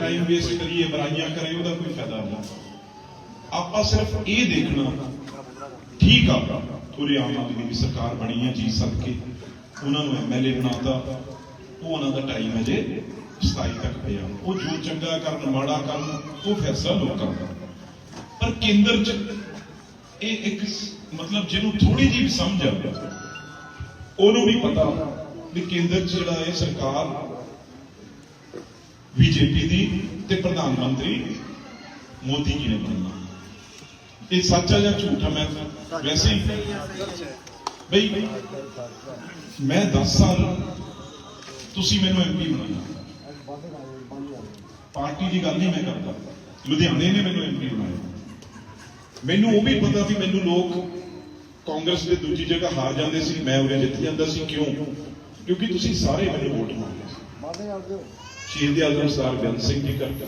Time waste ਕਰੀਏ, ਬੁਰਾਈਆਂ ਕਰੇ ਉਹਦਾ ਕੋਈ ਫਾਇਦਾ ਨਹੀਂ। ਆਪਾਂ ਸਿਰਫ ਇਹ ਦੇਖਣਾ, ਠੀਕ ਆ ਪੂਰੇ ਆਮ ਆਦਮੀ ਦੀ ਸਰਕਾਰ ਬਣੀ ਹੈ ਜੀ ਸਦਕੇ, ਉਹਨਾਂ ਨੂੰ ਐਮਐਲਏ ਬਣਾਤਾ, ਉਹ ਉਹਨਾਂ ਦਾ ਟਾਈਮ ਹੈ 27 ਤੱਕ ਪਿਆ। ਉਹ ਜੋ ਚੰਗਾ ਕਰਨ, ਮਾੜਾ ਕਰਨ, ਉਹ ਫੈਸਲਾ ਲੋਕਾਂ ਦਾ। ਪਰ ਕੇਂਦਰ 'ਚ ਇਹ ਇੱਕ ਮਤਲਬ ਜਿਹਨੂੰ ਥੋੜੀ ਜਿਹੀ ਸਮਝ ਆਵੇ, ਉਹਨੂੰ ਵੀ ਪਤਾ ਵੀ ਕੇਂਦਰ 'ਚ ਜਿਹੜਾ ਇਹ ਸਰਕਾਰ ਬੀਜੇਪੀ ਦੀ ਤੇ ਪ੍ਰਧਾਨ ਮੰਤਰੀ ਮੋਦੀ ਜੀ ਨੇ ਬਣਨਾ। ਇਹ ਸੱਚ ਆ ਜਾਂ ਝੂਠ ਆ ਮੈਂ ਵੈਸੇ ਹੀ। ਬਈ, ਮੈਂ 10 ਸਾਲ ਤੁਸੀਂ ਮੈਨੂੰ ਐਮਪੀ ਬਣਾਇਆ। ਪਾਰਟੀ ਦੀ ਗੱਲ ਨਹੀਂ ਮੈਂ ਕਰਦਾ। ਲੁਧਿਆਣੇ ਨੇ ਮੈਨੂੰ ਐਮਪੀ ਬਣਾਇਆ। ਮੈਨੂੰ ਉਹ ਵੀ ਪਤਾ ਸੀ ਮੈਨੂੰ ਲੋਕ ਕਾਂਗਰਸ ਦੇ ਦੂਜੀ ਜਗ੍ਹਾ ਹਾਰ ਜਾਂਦੇ ਸੀ, ਮੈਂ ਉਰੇ ਜਿੱਤ ਜਾਂਦਾ ਸੀ। ਕਿਉਂ? ਕਿਉਂਕਿ ਤੁਸੀਂ ਸਾਰੇ ਮੈਨੂੰ ਵੋਟ ਮੰਗਦੇ ਸੀ। ਸ਼ਹੀਦ ਆਜ਼ਮ ਸਰਦਾਰ ਬੇਅੰਤ ਸਿੰਘ ਜੀ ਕਰਕੇ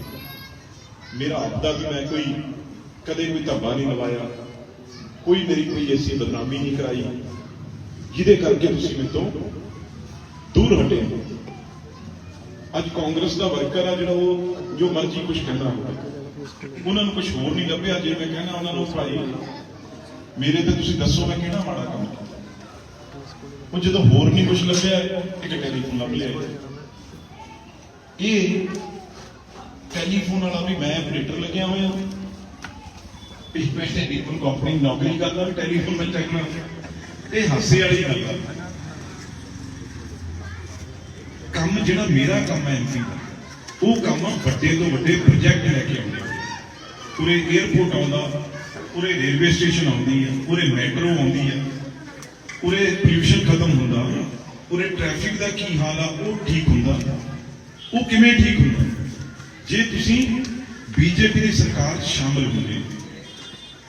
ਮੇਰਾ ਆਪਦਾ ਵੀ ਮੈਂ ਕੋਈ, ਕਦੇ ਕੋਈ ਧੱਬਾ ਨਹੀਂ ਲਵਾਇਆ। ਕੋਈ ਮੇਰੀ ਕੋਈ ਐਸੀ ਬਦਨਾਮੀ ਨਹੀਂ ਕਰਾਈ। ਜਿਹਦੇ ਕਰਕੇ ਤੁਸੀਂ ਮੇਰੇ ਤੋਂ ਦੂਰ ਹਟੇ ਅੱਜ ਕਾਂਗਰਸ ਦਾ ਵਰਕਰ ਆ ਜਿਹੜਾ ਉਹ ਜੋ ਮਰਜ਼ੀ ਕੁਝ ਕਹਿੰਦਾ ਉਹਨਾਂ ਨੂੰ ਕੁਝ ਹੋਰ ਨਹੀਂ ਲੱਭਿਆ। ਜੇ ਮੈਂ ਕਹਿੰਦਾ, ਉਹਨਾਂ ਨੂੰ ਭਾਈ, ਮੇਰੇ ਤੇ ਤੁਸੀਂ ਦੱਸੋ ਮੈਂ ਕਿਹੜਾ ਮਾੜਾ ਕੰਮ ਕੀਤਾ। ਉਹ ਜਦੋਂ ਹੋਰ ਨਹੀਂ ਕੁਝ ਲੱਭਿਆ, ਇੱਕ ਟੈਲੀਫੋਨ ਲੱਭ ਲਿਆ। ਇਹ ਟੈਲੀਫੋਨ ਵਾਲਾ ਵੀ ਮੈਂ ਆਪਰੇਟਰ ਲੱਗਿਆ ਹੋਇਆ। ਇਸ ਪੈਸੇ ਦੀ ਕੋਈ ਕੰਪਨੀ ਨੌਕਰੀ ਕਰਦਾ ਵੀ ਟੈਲੀਫੋਨ ਮੈਂ ਚੱਕਣਾ। ਇਹ ਹਾਸੇ ਵਾਲੀ ਗੱਲ ਆ। ਕੰਮ ਜਿਹੜਾ ਮੇਰਾ ਕੰਮ ਹੈ ਐਮਪੀ ਦਾ, ਉਹ ਕੰਮ ਵੱਡੇ ਤੋਂ ਵੱਡੇ ਪ੍ਰੋਜੈਕਟ ਲੈ ਕੇ ਆਉਂਦੇ। ਆ। ਪੂਰੇ 에어ਪੋਰਟ ਆਉਂਦਾ, ਪੂਰੇ ਰੇਲਵੇ ਸਟੇਸ਼ਨ ਆਉਂਦੀ ਹੈ, ਪੂਰੇ ਮੈਟਰੋ ਆਉਂਦੀ ਹੈ, ਪੂਰੇ ਪੋਲੂਸ਼ਨ ਖਤਮ ਹੁੰਦਾ, ਪੂਰੇ ਟ੍ਰੈਫਿਕ ਦਾ ਕੀ ਹਾਲ ਆ, ਉਹ ਠੀਕ ਹੁੰਦਾ। ਉਹ ਕਿਵੇਂ ਠੀਕ ਹੁੰਦਾ? ਜੇ ਤੁਸੀਂ ਬੀਜੇਪੀ ਦੀ ਸਰਕਾਰ 'ਚ ਸ਼ਾਮਲ ਹੁੰਦੇ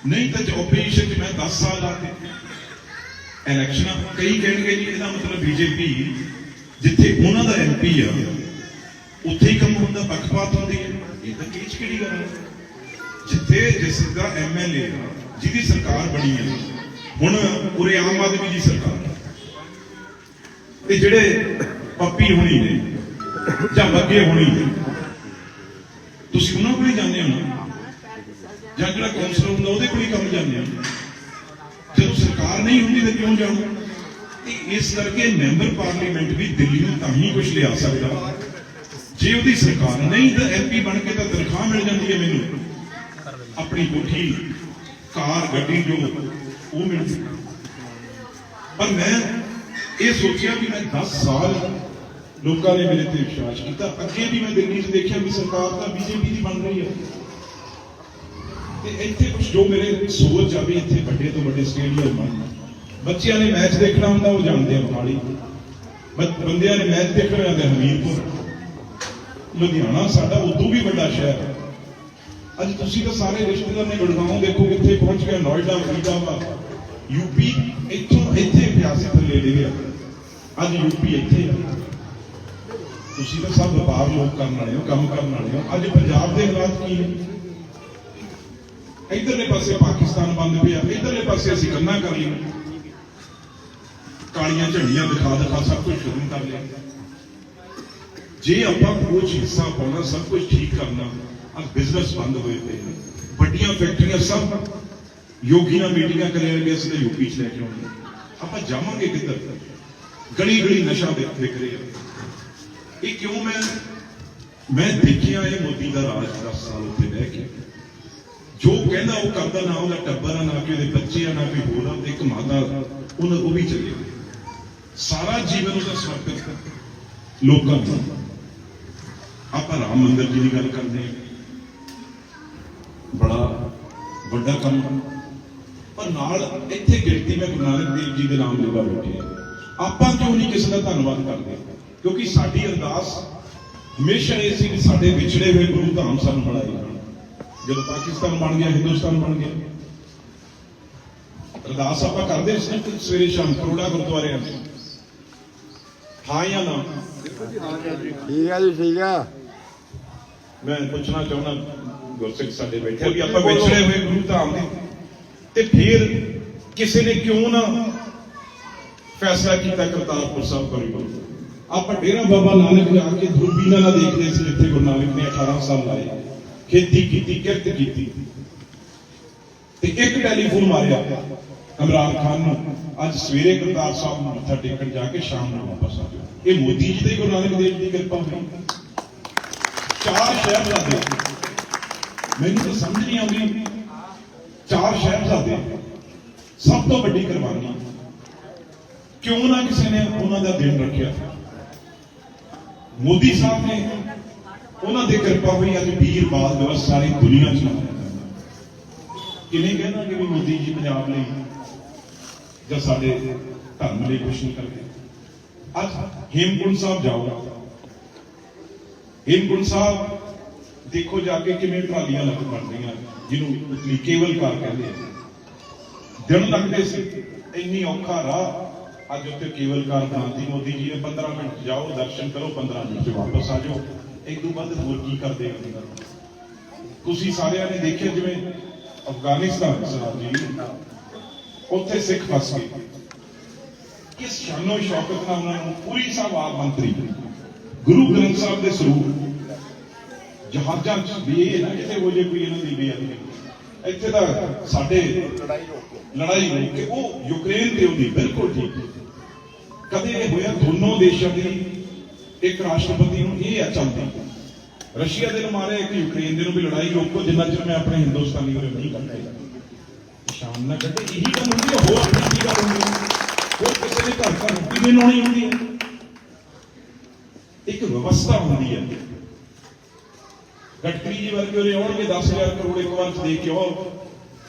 ਨਹੀਂ ਤਾਂ ਆਪੋਜੀਸ਼ਨ 'ਚ ਮੈਂ 10 ਸਾਲ ਲਾਤੇ ਇਲੈਕਸ਼ਨਾਂ ਕਈ ਕਹਿਣਗੇ ਜੀ, ਇਹਦਾ ਮਤਲਬ ਬੀਜੇਪੀ ਜਿੱਥੇ ਉਹਨਾਂ ਦਾ ਐਮਪੀ ਆ, ਉੱਥੇ ਹੀ ਕੰਮ ਹੁੰਦਾ, ਪੱਖਪਾਤ ਹੁੰਦੀ ਹੈ। ਇਹ ਤਾਂ ਕਿਹੜੀ ਕਿਹੜੀ ਗੱਲ ਹੈ? ਜਿੱਥੇ ਜਿਸ ਦਾ ਐਮਐਲਏ ਜਿਹਦੀ ਸਰਕਾਰ ਬਣੀ ਹੈ, ਹੁਣ ਉਰੇ ਆਮ ਆਦਮੀ ਦੀ ਸਰਕਾਰ ਇਹ ਤੇ ਜਿਹੜੇ ਪੱਪੀ ਹੋਣੀ ਨੇ ਜਾਂ ਬੱਗੇ ਹੋਣੀ ਤੁਸੀਂ ਉਹਨਾਂ ਕੋਲ ਹੀ ਜਾਂਦੇ ਹੋ ਨਾ। ਜਾਂ ਜਿਹੜਾ ਕੌਂਸਲਰ ਹੁੰਦਾ, ਉਹਦੇ ਕੋਲ ਹੀ ਕੰਮ ਜਾਂਦੇ ਹੋ। ਜਦੋਂ ਸਰਕਾਰ ਨਹੀਂ ਹੁੰਦੀ ਤਾਂ ਕਿਉਂ ਜਾਣਾ ਤੇ ਇਸ ਕਰਕੇ ਮੈਂਬਰ ਪਾਰਲੀਮੈਂਟ ਵੀ ਦਿੱਲੀ ਨੂੰ ਤਾਂ ਹੀ ਕੁਝ ਲਿਆ ਸਕਦਾ। ਜੇ ਉਹਦੀ ਸਰਕਾਰ ਨਹੀਂ, ਤਾਂ ਐਮਪੀ ਬਣ ਕੇ ਤਾਂ ਤਨਖਾਹ ਮਿਲ ਜਾਂਦੀ ਹੈ ਮੈਨੂੰ। ਆਪਣੀ ਕੋਠੀ, ਕਾਰ, ਗੱਡੀ ਜੋ, ਉਹ ਮਿਲਦੀ ਪਰ ਮੈਂ ਇਹ ਸੋਚਿਆ ਵੀ ਮੈਂ 10 ਸਾਲ ਲੋਕਾਂ ਨੇ ਮੇਰੇ ਤੇ ਵਿਸ਼ਵਾਸ ਕੀਤਾ। ਅੱਗੇ ਵੀ ਮੈਂ ਦਿੱਲੀ 'ਚ ਦੇਖਿਆ ਵੀ ਸਰਕਾਰ ਤਾਂ ਬੀਜੇਪੀ ਦੀ ਬਣ ਰਹੀ ਹੈ। ਤੇ ਇੱਥੇ ਕੁਝ ਜੋ ਮੇਰੇ ਸੋਚ ਆ ਵੀ ਇੱਥੇ ਵੱਡੇ ਤੋਂ ਵੱਡੇ ਸਟੇਡੀਅਮ ਬਣ ਬੱਚਿਆਂ ਨੇ ਮੈਚ ਦੇਖਣਾ ਹੁੰਦਾ, ਉਹ ਜਾਣਦੇ ਆ ਮੋਹਾਲੀ। ਬੰਦਿਆਂ ਨੇ ਮੈਚ ਦੇਖਣਾ ਜਾਂਦਾ ਹਮੀਰਪੁਰ। ਲੁਧਿਆਣਾ ਸਾਡਾ ਉਦੋਂ ਵੀ ਵੱਡਾ ਸ਼ਹਿਰ ਹੈ। ਅੱਜ ਤੁਸੀਂ ਤਾਂ ਸਾਰੇ ਰਿਸ਼ਤੇਦਾਰ ਨੇ ਗੁੜਗਾਉਂ ਦੇਖੋ ਕਿੱਥੇ ਪਹੁੰਚ ਗਿਆ, ਨੋਇਡਾ, ਫਰੀਦਾਬਾਦ। ਯੂਪੀ ਇੱਥੋਂ ਇੱਥੇ ਪਿਆ ਥੱਲੇ ਲੈ ਗਿਆ ਅੱਜ ਯੂਪੀ ਇੱਥੇ ਆ। ਤੁਸੀਂ ਤਾਂ ਸਭ ਵਪਾਰ ਲੋਕ ਕਰਨ ਵਾਲੇ ਹੋ, ਕੰਮ ਕਰਨ ਵਾਲੇ ਹੋ। ਅੱਜ ਪੰਜਾਬ ਦੇ ਹਾਲਾਤ ਕੀ ਨੇ? ਇਧਰਲੇ ਪਾਸੇ ਪਾਕਿਸਤਾਨ ਬੰਦ ਪਿਆ, ਇਧਰਲੇ ਪਾਸੇ ਅਸੀਂ ਕੰਨਾ ਕਰ ਲਈ ਕਾਲੀਆਂ ਝੰਡੀਆਂ ਦਿਖਾ ਦਿਖਾ ਸਭ ਕੁਝ ਸ਼ੁਰੂ ਕਰ ਲਿਆ। ਜੇ ਆਪਾਂ ਕੁਝ ਹਿੱਸਾ ਪਾਉਣਾ, ਸਭ ਕੁਝ ਠੀਕ ਕਰਨਾ, ਅੱਜ ਬਿਜ਼ਨਸ ਬੰਦ ਹੋਏ ਪਏ ਨੇ। ਵੱਡੀਆਂ ਫੈਕਟਰੀਆਂ ਸਭ ਯੋਗੀਆਂ ਮੀਟਿੰਗਾਂ ਕਰਿਆ ਗਿਆ ਤਾਂ ਯੂਪੀ ਚ ਲੈ ਕੇ ਆਉਣੀਆਂ। ਆਪਾਂ ਜਾਵਾਂਗੇ ਕਿੱਧਰ? ਗਲੀ ਗਲੀ ਨਸ਼ਾ ਵਿਕ ਵਿਕ ਰਿਹਾ ਇਹ ਕਿਉਂ ਮੈਂ ਮੈਂ ਦੇਖਿਆ ਇਹ ਮੋਦੀ ਦਾ ਰਾਜ 10 ਸਾਲ ਉੱਤੇ ਬਹਿ ਕੇ। ਜੋ ਕਹਿੰਦਾ ਉਹ ਕਰਦਾ ਨਾ, ਉਹਦਾ ਟੱਬਰ ਆ, ਨਾ ਕਿ ਉਹਦੇ ਬੱਚੇ ਆ, ਨਾ ਕੋਈ ਹੋਰ ਆ ਇੱਕ ਮਾਤਾ ਉਹਨਾਂ ਉਹ ਵੀ ਚੱਲੇ ਗਏ। ਸਾਰਾ ਜੀਵਨ ਉਹਦਾ ਸਮਰਪਿਤ ਲੋਕਾਂ ਨੂੰ ਆਪਾਂ ਰਾਮ ਮੰਦਿਰ ਜੀ ਦੀ ਗੱਲ ਕਰਦੇ ਹਾਂ। ਬੜਾ ਵੱਡਾ ਕੰਮ ਪਰ ਨਾਲ ਇੱਥੇ ਗਿਣਤੀ ਮੈਂ ਗੁਰੂ ਨਾਨਕ ਦੇਵ ਜੀ ਦੇ ਨਾਮ ਲੈਵਾ ਬੈਠੇ ਆਪਾਂ ਕਿਉਂ ਨਹੀਂ ਕਿਸੇ ਦਾ ਧੰਨਵਾਦ ਕਰਦੇ? ਕਿਉਂਕਿ ਸਾਡੀ ਅਰਦਾਸ ਹਮੇਸ਼ਾ ਇਹ ਸੀ ਕਿ ਸਾਡੇ ਵਿਛੜੇ ਹੋਏ ਗੁਰੂ ਧਾਮ ਸਾਨੂੰ ਬਣਾਏ ਜਾਣ। ਜਦੋਂ ਪਾਕਿਸਤਾਨ ਬਣ ਗਿਆ ਹਿੰਦੁਸਤਾਨ ਬਣ ਗਿਆ। ਅਰਦਾਸ ਆਪਾਂ ਕਰਦੇ ਸੀ ਸਵੇਰੇ ਸ਼ਾਮ ਕਰੋੜਾ ਗੁਰਦੁਆਰਿਆਂ 'ਚ ਹਾਂ ਜਾਂ ਨਾ? ਠੀਕ ਆ ਜੀ ਠੀਕ ਆ। ਮੈਂ ਪੁੱਛਣਾ ਚਾਹੁੰਦਾ ਗੁਰਸਿੱਖ ਸਾਡੇ ਬੈਠੇ ਵੀ ਆਪਾਂ ਵਿਛੜੇ ਹੋਏ ਗੁਰੂ ਧਾਮ ਦੇ ਤੇ ਫਿਰ ਕਿਸੇ ਨੇ ਕਿਉਂ ਨਾ ਫੈਸਲਾ ਕੀਤਾ ਕਰਤਾਰਪੁਰ ਸਾਹਿਬ ਕੋਰੀਡੋਰ ਆਪਾਂ ਡੇਰਾ ਬਾਬਾ ਨਾਨਕ ਜਾ ਕੇ ਦੂਰਬੀਨਾਂ ਨਾਲ ਰਹੇ ਸੀ ਜਿੱਥੇ ਗੁਰੂ ਨਾਨਕ ਨੇ 18 ਸਾਲ ਲਾਏ। ਖੇਤੀ ਕੀਤੀ, ਕਿਰਤ ਕੀਤੀ। ਤੇ ਇੱਕ ਟੈਲੀਫੋਨ ਮਾਰਿਆ ਇਮਰਾਨ ਖਾਨ ਨੂੰ, ਅੱਜ ਸਵੇਰੇ ਗੁਰਦਾਸ ਸਾਹਿਬ ਨੂੰ ਮੱਥਾ ਟੇਕਣ ਜਾ ਕੇ ਸ਼ਾਮ ਨੂੰ ਵਾਪਸ ਆ ਜਾਓ। ਇਹ ਮੋਦੀ ਜੀ ਦੇ ਗੁਰੂ ਨਾਨਕ ਦੇਵ ਦੀ ਕਿਰਪਾ ਹੋਈ ਚਾਰ ਸ਼ਹਿਜ਼ਾਦੇ ਮੈਨੂੰ ਤਾਂ ਸਮਝ ਨਹੀਂ ਆਉਂਦੀ। ਚਾਰ ਸ਼ਹਿਜ਼ਾਦੇ ਸਭ ਤੋਂ ਵੱਡੀ ਕੁਰਬਾਨੀ। ਕਿਉਂ ਨਾ ਕਿਸੇ ਨੇ ਉਹਨਾਂ ਦਾ ਦਿਨ ਰੱਖਿਆ? ਮੋਦੀ ਸਾਹਿਬ ਨੇ ਉਹਨਾਂ ਦੀ ਕਿਰਪਾ ਹੋਈ, ਅੱਜ ਵੀਰ ਬਾਲ ਦਿਵਸ ਸਾਰੀ ਦੁਨੀਆ 'ਚ ਮਨਾਇਆ ਕਿਵੇਂ ਕਹਿਣਾ ਕਿ ਵੀ ਮੋਦੀ ਜੀ ਪੰਜਾਬ ਲਈ ਜਾਂ ਸਾਡੇ ਧਰਮ ਲਈ ਕੁਛ ਨਹੀਂ ਕਰਦੇ? ਅੱਜ ਹੇਮਕੁੰਟ ਸਾਹਿਬ ਜਾਓ। ਹੇਮਕੁੰਟ ਸਾਹਿਬ ਦੇਖੋ ਜਾ ਕੇ ਕਿਵੇਂ ਟਰਾਲੀਆਂ ਲੱਗ ਬਣਦੀਆਂ, ਜਿਹਨੂੰ ਕੇਵਲ ਕਾਰ ਕਹਿੰਦੇ ਆ। ਦਿਨ ਲੱਗਦੇ ਸੀ, ਇੰਨੀ ਔਖਾ ਰਾਹ ਅੱਜ ਉੱਤੇ ਕੇਵਲ ਕਾਰ ਬਣਾਤੀ ਮੋਦੀ ਜੀ ਨੇ 15 ਮਿੰਟ ਜਾਓ, ਦਰਸ਼ਨ ਕਰੋ 15 ਮਿੰਟ ਚ ਵਾਪਸ ਆ ਜਾਓ। ਇੱਕ ਤੋਂ ਵੱਧ ਹੋਰ ਕੀ ਕਰਦੇ ਹੋ ਤੁਸੀਂ ਸਾਰਿਆਂ ਨੇ ਦੇਖਿਆ ਜਿਵੇਂ ਅਫਗਾਨਿਸਤਾਨ ਸਰਦਾਰ ਜੀ, ਉੱਥੇ ਸਿੱਖ ਫਸ ਗਏ। ਕਿਸ ਸ਼ਾਨੋ ਸ਼ੌਕਤ ਨਾਲ ਉਹਨਾਂ ਨੂੰ ਪੂਰੀ ਸਭਾ ਮੰਤਰੀ, ਗੁਰੂ ਗ੍ਰੰਥ ਸਾਹਿਬ ਦੇ ਸਰੂਪ, ਜਹਾਜ਼ਾਂ 'ਚ ਵੀ ਇਹ ਨਾ ਕਿਤੇ ਹੋ ਜੇ ਕੋਈ ਇਹਨਾਂ ਦੀ ਬੇਅਦਬੀ ਇੱਥੇ ਤਾਂ ਸਾਡੇ ਲੜਾਈ ਰੋਕ ਕੇ, ਉਹ ਯੂਕਰੇਨ ਤੇ ਉਹਦੀ ਬਿਲਕੁਲ ਠੀਕ। ਕਦੇ ਇਹ ਹੋਇਆ ਦੋਨੋਂ ਦੇਸ਼ਾਂ ਦੀ ਇੱਕ ਰਾਸ਼ਟਰਪਤੀ ਨੂੰ ਇਹ ਆ ਚੱਲਦੀ। ਰਸ਼ੀਆ ਦੇ ਨੂੰ ਮਾਰੇ ਇੱਕ ਯੂਕਰੇਨ ਦੇ ਨੂੰ ਵੀ ਲੜਾਈ ਰੋਕੋ ਜਿੰਨਾ ਚਿਰ ਮੈਂ ਆਪਣੇ ਹਿੰਦੁਸਤਾਨੀ ਉਰੇ ਨਹੀਂ ਕੱਢੇ ਸ਼ਾਮ ਨਾਲ ਕੱਢੇ, ਇਹੀ ਗੱਲ ਹੁੰਦੀ ਹੈ, ਹੋਰ ਕੀ ਗੱਲ ਹੁੰਦੀ ਹੈ। ਹੋਰ ਕਿਸੇ ਦੇ ਘਰ ਘਰ ਰੋਟੀ ਨਹੀਂ ਲਾਉਣੀ ਹੁੰਦੀ ਹੈ। ਇੱਕ ਵਿਵਸਥਾ ਹੁੰਦੀ ਹੈ। ਗਟਕਰੀ ਜੀ ਵਰਗੇ ਉਰੇ ਆਉਣਗੇ 10000 ਕਰੋੜ ਇੱਕ ਵਾਰ ਦੇ ਕੇ ਉਹ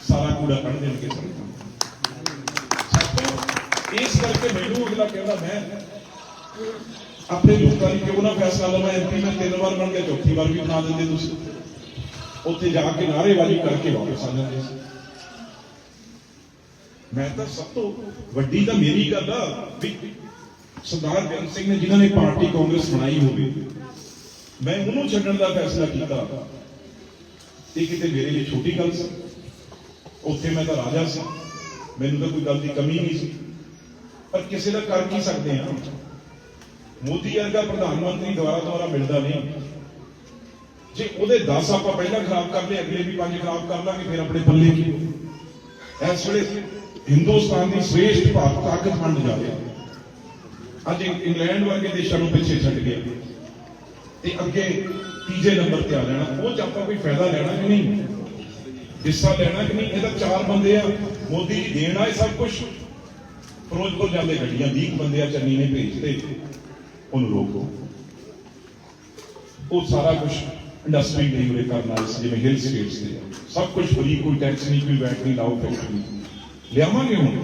ਸਾਰਾ ਕੂੜਾ ਕੱਢ ਦੇਣਗੇ ਸਭ ਇਸ ਕਰਕੇ ਮੈਨੂੰ ਅਗਲਾ ਕਹਿੰਦਾ, ਮੈਂ ਆਪਣੇ ਲੋਕਾਂ ਲਈ ਕਿਉਂ ਨਾ ਫੈਸਲਾ ਲਵਾਂ? ਐਮਪੀ ਮੈਂ ਤਿੰਨ ਵਾਰ ਬਣ ਗਿਆ ਚੌਥੀ ਵਾਰ ਵੀ ਬਣਾ ਦਿੰਦੇ ਤੁਸੀਂ। ਉੱਥੇ ਜਾ ਕੇ ਨਾਅਰੇਬਾਜ਼ੀ ਕਰਕੇ ਵਾਪਸ ਆ ਜਾਂਦੇ ਸੀ। ਮੈਂ ਤਾਂ ਸਭ ਤੋਂ ਵੱਡੀ ਤਾਂ ਮੇਰੀ ਗੱਲ ਆ ਵੀ ਸਰਦਾਰ ਬੇਅੰਤ ਸਿੰਘ ਨੇ ਜਿਨ੍ਹਾਂ ਨੇ ਪਾਰਟੀ ਕਾਂਗਰਸ ਬਣਾਈ ਹੋਵੇ, ਮੈਂ ਉਹਨੂੰ ਛੱਡਣ ਦਾ ਫੈਸਲਾ ਕੀਤਾ। ਇਹ ਕਿਤੇ ਮੇਰੇ ਲਈ ਛੋਟੀ ਗੱਲ ਸੀ। ਉੱਥੇ ਮੈਂ ਤਾਂ ਰਾਜਾ ਸੀ। ਮੈਨੂੰ ਤਾਂ ਕੋਈ ਗੱਲ ਦੀ ਕਮੀ ਨਹੀਂ ਸੀ। ਪਰ ਕਿਸੇ ਦਾ ਕਰ ਕੀ ਸਕਦੇ ਆ? ਮੋਦੀ ਵਰਗਾ ਪ੍ਰਧਾਨ ਮੰਤਰੀ ਦੁਆਰਾ ਦੁਆਰਾ ਮਿਲਦਾ ਨਹੀਂ। ਜੇ ਉਹਦੇ 10 ਆਪਾਂ ਪਹਿਲਾਂ ਖਰਾਬ ਕਰ ਲਏ, ਅਗਲੇ ਵੀ ਪੰਜ ਖਰਾਬ ਕਰ ਲਾਂਗੇ, ਫਿਰ ਆਪਣੇ ਪੱਲੇ ਕੀ? ਇਸ ਵੇਲੇ ਹਿੰਦੁਸਤਾਨ ਦੀ ਸ੍ਰੇਸ਼ਟ ਭਾਰਤ ਤਾਕਤ ਬਣ ਜਾਵੇ। ਅੱਜ ਇੰਗਲੈਂਡ ਵਰਗੇ ਦੇਸ਼ਾਂ ਨੂੰ ਪਿੱਛੇ ਛੱਡ ਗਿਆ। ਤੇ ਅੱਗੇ ਤੀਜੇ ਨੰਬਰ ਤੇ ਆ ਜਾਣਾ। ਉਹ ਚ ਆਪਾਂ ਕੋਈ ਫਾਇਦਾ ਲੈਣਾ ਕਿ ਨਹੀਂ? ਹਿੱਸਾ ਲੈਣਾ ਕਿ ਨਹੀਂ? ਇਹਦਾ ਚਾਰ ਬੰਦੇ ਆ। ਮੋਦੀ ਜੀ ਦੇਣਾ ਇਹ ਸਭ ਕੁਝ ਫਿਰੋਜ਼ਪੁਰ ਜਾਂਦੇ ਗੱਡੀਆਂ 20 ਬੰਦੇ ਆ ਚੰਨੀ ਨੇ ਭੇਜਦੇ ਉਹਨੂੰ ਰੋਕੋ। ਉਹ ਸਾਰਾ ਕੁਝ ਇੰਡਸਟਰੀ ਦੇ ਉਰੇ ਕਰਨਾ ਸੀ, ਜਿਵੇਂ ਹਿਲ ਸਟੇਟਸ ਦੇ ਸਭ ਕੁਝ ਫਰੀ, ਕੋਈ ਟੈਕਸ ਨਹੀਂ, ਕੋਈ ਵੈਟ ਨਹੀਂ, ਲਾਓ ਫੈਕਟਰੀ ਲਿਆਵਾਂਗੇ ਹੁਣ।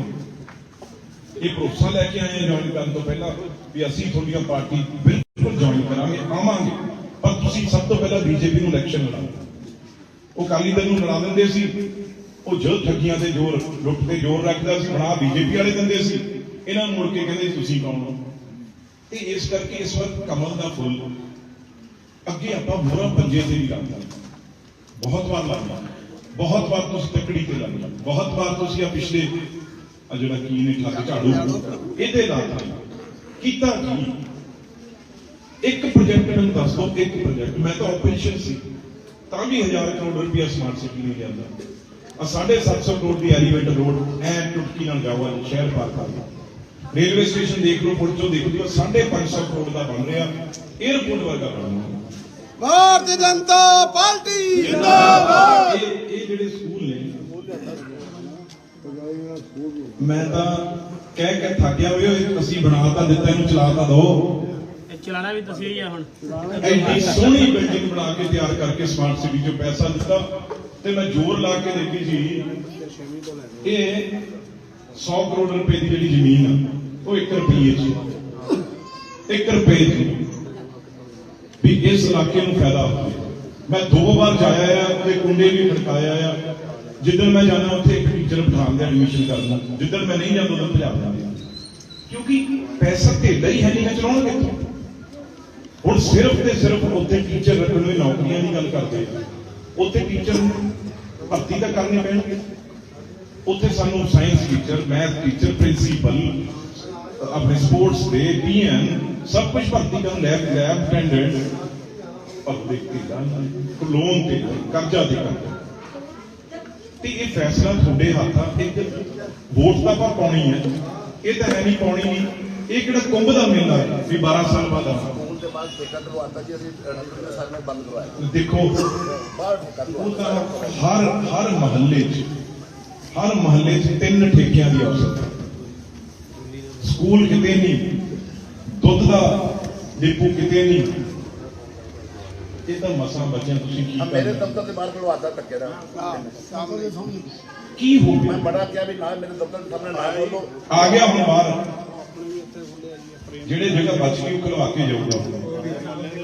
ਇਹ ਭਰੋਸਾ ਲੈ ਕੇ ਆਏ ਆ ਜੁਆਇਨ ਕਰਨ ਤੋਂ ਪਹਿਲਾਂ ਵੀ ਅਸੀਂ ਤੁਹਾਡੀਆਂ ਪਾਰਟੀ ਬਿਲਕੁਲ ਜੁਆਇਨ ਕਰਾਂਗੇ, ਆਵਾਂਗੇ। ਪਰ ਤੁਸੀਂ ਸਭ ਤੋਂ ਪਹਿਲਾਂ ਬੀਜੇਪੀ ਨੂੰ ਇਲੈਕਸ਼ਨ ਲੜਾਓ। ਉਹ ਕਾਲੀ ਦਲ ਨੂੰ ਲੜਾ ਦਿੰਦੇ ਸੀ। ਉਹ ਜੋ ਠੱਗੀਆਂ ਤੇ ਜ਼ੋਰ ਲੁੱਟ ਤੇ ਜ਼ੋਰ ਰੱਖਦਾ ਸੀ ਬਣਾ ਬੀਜੇਪੀ ਵਾਲੇ ਦਿੰਦੇ ਸੀ। ਇਹਨਾਂ ਨੂੰ ਮੁੜ ਕੇ ਕਹਿੰਦੇ, ਤੁਸੀਂ ਕੌਣ ਹੋ? ਤੇ ਇਸ ਕਰਕੇ ਇਸ ਵਕਤ ਕਮਲ ਦਾ ਫੁੱਲ ਅੱਗੇ ਆਪਾਂ ਮੋਰਾ ਪੰਜੇ ਤੇ ਵੀ ਲਾਉਂਦੇ ਬਹੁਤ ਵਾਰ ਲਾਉਂਦੇ ਬਹੁਤ ਵਾਰ ਤੁਸੀਂ ਤੱਕੜੀ ਤੇ ਲਾਉਂਦੇ ਬਹੁਤ ਵਾਰ ਤੁਸੀਂ ਆ ਪਿਛਲੇ ਆ ਜਿਹੜਾ ਕੀ ਨੇ, ਠੱਗ ਝਾੜੂ। ਇਹਦੇ ਲਾਉਂਦੇ ਕੀਤਾ ਕੀ? ਇੱਕ ਪ੍ਰੋਜੈਕਟ ਮੈਨੂੰ ਦੱਸ ਦਿਓ, ਇੱਕ ਪ੍ਰੋਜੈਕਟ ਮੈਂ ਤਾਂ ਆਪਰੇਸ਼ਨ ਸੀ। ਤਾਂ ਵੀ 1000 ਕਰੋੜ ਰੁਪਇਆ ਸਮਾਰਟ ਸਿਟੀ ਨੂੰ ਲਿਆਂਦਾ 750 ਕਰੋੜ ਦੀ ਐਲੀਵੇਟਰ ਰੋਡ ਐ ਟੁੱਟਕੀ ਨਾਲ ਅੱਜ ਸ਼ਹਿਰ ਪਾਰ ਕਰ ਰੇਲਵੇ ਸਟੇਸ਼ਨ ਦੇਖ ਲਓ ਪੁਲ ਦੇਖ ਲਓ 550 ਕਰੋੜ ਦਾ ਬਣ ਰਿਹਾ 에어ਪੋਰਟ ਵਰਗਾ ਬਣ ਰਿਹਾ। ਭਾਰਤੀ ਜਨਤਾ ਪਾਰਟੀ ਜਿੰਦਾਬਾਦ। ਇਹ ਇਹ ਜਿਹੜੇ ਸਕੂਲ ਨੇ ਮੈਂ ਤਾਂ ਕਹਿ ਕੇ ਥੱਕ ਗਿਆ ਓਏ ਅਸੀਂ ਬਣਾ ਤਾਂ ਦਿੱਤਾ ਇਹਨੂੰ ਚਲਾ ਤਾਂ ਦੋ। ਚਲਾਣਾ ਵੀ ਤੁਸੀਂ ਹੀ ਆ ਹੁਣ। ਐਡੀ ਸੋਹਣੀ ਬਿਲਡਿੰਗ ਬਣਾ ਕੇ ਤਿਆਰ ਕਰਕੇ ਸਮਾਰਟ ਸਿਟੀ 'ਚ ਪੈਸਾ ਦਿੱਤਾ। ਤੇ ਮੈਂ ਜ਼ੋਰ ਲਾ ਕੇ ਦੇਖੀ ਸੀ ਇਹ 100 ਕਰੋੜ ਰੁਪਏ ਦੀ ਜਿਹੜੀ ਜ਼ਮੀਨ ਆ, ਉਹ 1 ਰੁਪਏ 'ਚ 1 ਰੁਪਏ 'ਚ ਵੀ ਇਸ ਇਲਾਕੇ ਨੂੰ ਫਾਇਦਾ ਹੋਵੇ ਮੈਂ ਦੋ ਵਾਰ ਜਾਇਆ ਆ, ਉਹਦੇ ਕੁੰਡੇ ਵੀ ਖੜਕਾਇਆ ਆ। ਜਿੱਦਣ ਮੈਂ ਜਾਣਾ ਉੱਥੇ ਇੱਕ ਟੀਚਰ ਬਿਠਾਉਂਦੇ ਐਡਮਿਸ਼ਨ ਕਰਨਾ ਜਿੱਦਣ ਮੈਂ ਨਹੀਂ ਜਾਂਦਾ, ਉਦੋਂ ਭਜਾ ਦਿੰਦੇ ਕਿਉਂਕਿ ਪੈਸਾ ਧੇਲਾ ਹੀ ਹੈ ਨਹੀਂ, ਹੈ ਚਲਾਉਣ ਕਿੱਥੋਂ ਹੁਣ ਸਿਰਫ ਤੇ ਸਿਰਫ ਉੱਥੇ ਟੀਚਰ ਰੱਖਣ ਨੂੰ ਨੌਕਰੀਆਂ ਦੀ ਗੱਲ ਕਰਦੇ ਆ। ਉੱਥੇ ਟੀਚਰ ਭਰਤੀ ਤਾਂ ਕਰਨੇ ਪੈਣਗੇ। ਉੱਥੇ ਸਾਨੂੰ science teacher math teacher principal ਆਪਣੇ ਸਪੋਰਟਸ ਦੇ ਪੀਐਨ ਸਭ ਕੁਝ ਭਰਤੀ ਕਰਨ ਲੈਬ ਲੈਬ ਅਟੈਂਡੈਂਟ ਪਬਲਿਕ ਦੀ ਦਾ ਲੋਨ ਤੇ ਕਰਜ਼ਾ ਦੇ ਕਰਜ਼ਾ। ਤੇ ਇਹ ਫੈਸਲਾ ਤੁਹਾਡੇ ਹੱਥਾਂ ਆ ਇੱਕ ਵੋਟ ਤਾਂ ਆਪਾਂ ਪਾਉਣੀ ਹੈ, ਇਹ ਤਾਂ ਹੈ ਨਹੀਂ ਪਾਉਣੀ। ਨਹੀਂ ਇਹ ਕਿਹੜਾ ਕੁੰਭ ਦਾ ਮੇਲਾ ਹੈ, ਵੀ 12 ਸਾਲ ਬਾਅਦ ਆਉਣਾ। ਦੇ ਬਾਅਦ ਠੇਕਾ ਕਰਵਾਤਾ ਜੀ ਅਸੀਂ ਰਣਜੀਤ ਸਾਹਿਬ ਨੇ ਬੰਦ ਕਰਵਾਇਆ। ਦੇਖੋ ਬਾਹਰ ਠੇਕਾ ਉਹ ਤਾਂ ਹਰ ਹਰ ਮਹੱਲੇ 'ਚ ਹਰ ਮਹੱਲੇ 'ਚ ਤਿੰਨ ਠੇਕਿਆਂ ਦੀ ਔਸਤ ਸਕੂਲ ਕਿਤੇ ਨਹੀਂ ਦੁੱਧ ਦਾ ਡਿਪੂ ਕਿਤੇ ਨਹੀਂ। ਇਹ ਤਾਂ ਮਸਾਂ ਬੱਚਿਆਂ ਤੁਸੀਂ ਕੀ ਮੇਰੇ ਦਫ਼ਤਰ ਦੇ ਬਾਹਰ ਖਲਵਾਤਾ ਧੱਕੇ ਦਾ ਕੀ ਹੋ ਮੈਂ ਗਿਆ ਬੜਾ ਕਿਹਾ ਵੀ ਨਾ ਮੇਰੇ ਦਫ਼ਤਰ ਦੇ ਸਾਹਮਣੇ ਨਾ ਬੋਲੋ ਆ ਗਿਆ ਹੁਣ ਬਾਹਰ। ਜਿਹੜੇ ਜਗ੍ਹਾ ਬਚ ਗਈ ਉਹ ਖਲਵਾ ਕੇ ਜਾਊਗਾ।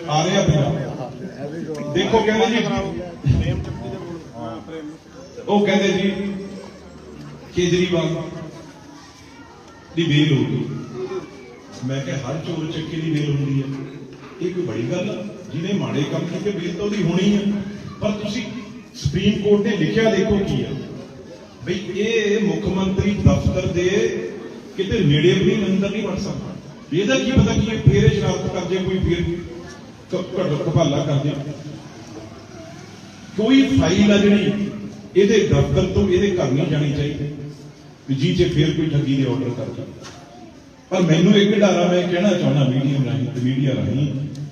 ਆ ਰਿਹਾ ਪੰਜਾਬ ਦੇਖੋ ਕਹਿੰਦੇ ਜੀ, ਉਹ ਕਹਿੰਦੇ ਜੀ, ਕੇਜਰੀਵਾਲ ਦੀ ਬੇਲ ਹੋ ਗਈ। ਮੈਂ ਕਿਹਾ, ਹਰ ਚੋਰ ਚੱਕੇ ਦੀ ਬੇਲ ਹੁੰਦੀ ਹੈ। ਇਹ ਕੋਈ ਬੜੀ ਗੱਲ ਜਿਹਨੇ ਮਾੜੇ ਕੰਮ ਕੀਤੇ ਬੇਲ ਤਾਂ ਉਹਦੀ ਹੋਣੀ ਹੈ ਪਰ ਤੁਸੀਂ ਸੁਪਰੀਮ ਕੋਰਟ ਨੇ ਲਿਖਿਆ ਦੇਖੋ ਕੀ ਆ। ਬਈ ਇਹ ਮੁੱਖ ਮੰਤਰੀ ਦਫ਼ਤਰ ਦੇ ਕਿਤੇ ਨੇੜੇ ਵੀ ਅੰਦਰ ਨਹੀਂ ਵੜ ਸਕਦਾ। ਵੀ ਇਹਦਾ ਕੀ ਪਤਾ ਕੀ ਇਹ ਫੇਰੇ ਸ਼ਰਾਰਤ ਕਰਦੇ ਕੋਈ ਫੇਰ ਘੜ ਕਪਾਲਾ ਕਰਦੇ ਕੋਈ ਫਾਈਲ ਆ ਜਿਹੜੀ, ਇਹਦੇ ਦਫ਼ਤਰ ਤੋਂ ਇਹਦੇ ਘਰ ਨਹੀਂ ਜਾਣੀ ਚਾਹੀਦੀ। ਵੀ ਜੀ ਜੇ ਫੇਰ ਕੋਈ ਠੱਗੀ ਦੇ ਆਰਡਰ ਕਰਦਾ ਪਰ ਮੈਨੂੰ ਇੱਕ ਡਾਰਾ ਮੈਂ ਕਹਿਣਾ ਚਾਹੁੰਦਾ ਮੀਡੀਆ ਰਾਹੀਂ ਤੇ ਮੀਡੀਆ ਰਾਹੀਂ